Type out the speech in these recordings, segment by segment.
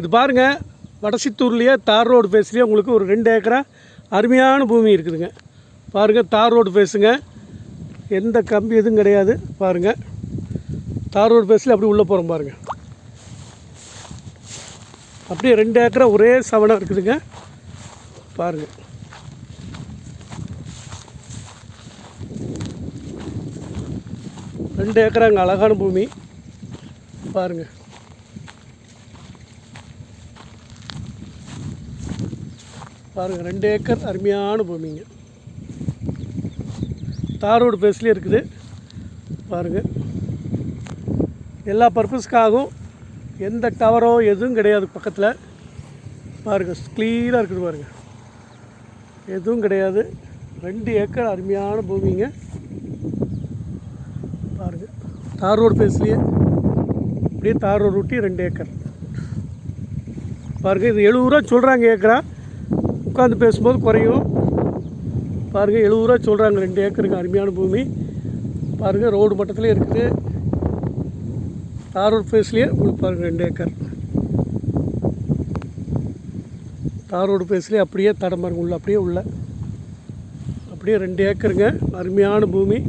இது பாருங்கள் வடசித்தூர்லேயே தார் ரோடு ஃபேஸ்லேயே உங்களுக்கு ஒரு ரெண்டு ஏக்கரா அருமையான பூமி இருக்குதுங்க. பாருங்கள் தார் ரோடு ஃபேஸுங்க எந்த கம்பி எதுவும் கிடையாது பாருங்கள் தார் ரோடு ஃபேஸில் அப்படி உள்ளே போகிறோம் பாருங்கள் அப்படியே ரெண்டு ஏக்கரா ஒரே சவனாக இருக்குதுங்க. பாருங்கள் ரெண்டு ஏக்கரா அங்கே அழகான பூமி. பாருங்கள் பாருங்கள் ரெண்டு ஏக்கர் அருமையான பூமிங்க. தார் ரோடு பேஸ்லேயே இருக்குது. பாருங்கள் எல்லா பர்பஸ்க்காகவும் எந்த டவரோ எதுவும் கிடையாது பக்கத்தில். பாருங்கள் க்ளீனாக இருக்குது பாருங்கள் எதுவும் கிடையாது. ரெண்டு ஏக்கர் அருமையான பூமிங்க. பாருங்கள் தார் ரோடு பேஸ்லேயே அப்படியே தார் ரோடு ஊட்டி ரெண்டு ஏக்கர். பாருங்கள் இது எழுபது ரூபா சொல்கிறாங்க ஏக்கரா? உட்காந்து பேசும்போது குறையும். பாருங்கள் எழுபது ரூபா சொல்கிறாங்க ரெண்டு ஏக்கருக்கு அருமையான பூமி. பாருங்கள் ரோடு மட்டத்துலேயே இருக்குது. தார் ரோடு ஃபேஸ்லேயே உங்களுக்கு பாருங்கள் ரெண்டு ஏக்கர். தார் ரோடு ஃபேஸ்லேயே அப்படியே தடமாருங்க உள்ள அப்படியே உள்ள. அப்படியே ரெண்டு ஏக்கருங்க அருமையான பூமி.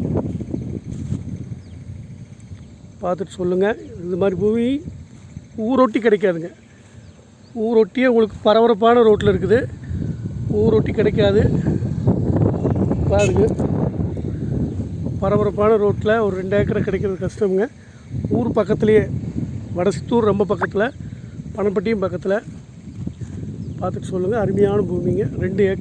பார்த்துட்டு சொல்லுங்கள் இந்த மாதிரி பூமி ஊரொட்டி கிடைக்காதுங்க. ஊரொட்டியே உங்களுக்கு பரபரப்பான ரோட்டில் இருக்குது. ஊரொட்டி கிடைக்காது. பாருங்க. பரபரப்பான ரோட்டில் ஒரு ரெண்டு ஏக்கரை கிடைக்கிறது கஷ்டமுங்க. ஊர் பக்கத்துலேயே வடசித்தூர் ரொம்ப பக்கத்தில் பணப்பட்டியும் பக்கத்தில். பார்த்துட்டு சொல்லுங்கள் அருமையான பூமிங்க. ரெண்டு ஏக்கர்